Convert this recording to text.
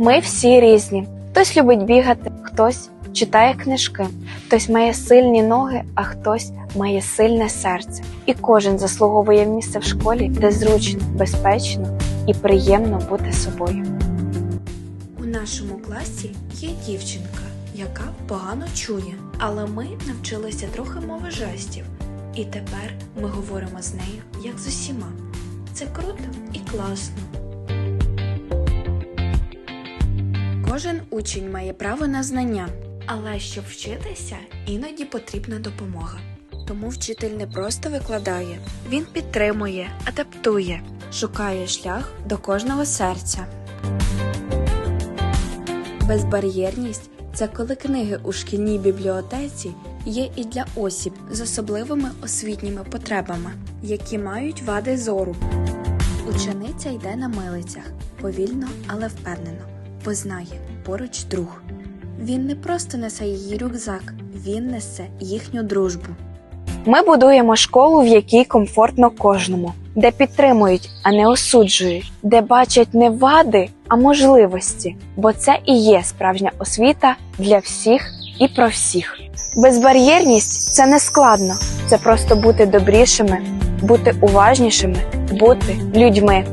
Ми всі різні. Хтось любить бігати, хтось читає книжки, хтось має сильні ноги, а хтось має сильне серце. І кожен заслуговує місце в школі, де зручно, безпечно і приємно бути собою. У нашому класі є дівчинка, яка погано чує, але ми навчилися трохи мови жестів, і тепер ми говоримо з нею як з усіма. Це круто і класно. Кожен учень має право на знання, але щоб вчитися, іноді потрібна допомога. Тому вчитель не просто викладає, він підтримує, адаптує, шукає шлях до кожного серця. Безбар'єрність це коли книги у шкільній бібліотеці є і для осіб з особливими освітніми потребами, які мають вади зору. Учениця йде на милицях повільно, але впевнено, бо знає поруч друг. Він не просто несе її рюкзак, він несе їхню дружбу. Ми будуємо школу, в якій комфортно кожному, де підтримують, а не осуджують, де бачать не вади, а можливості, бо це і є справжня освіта для всіх і про всіх. Безбар'єрність це не складно, це просто бути добрішими, бути уважнішими, бути людьми.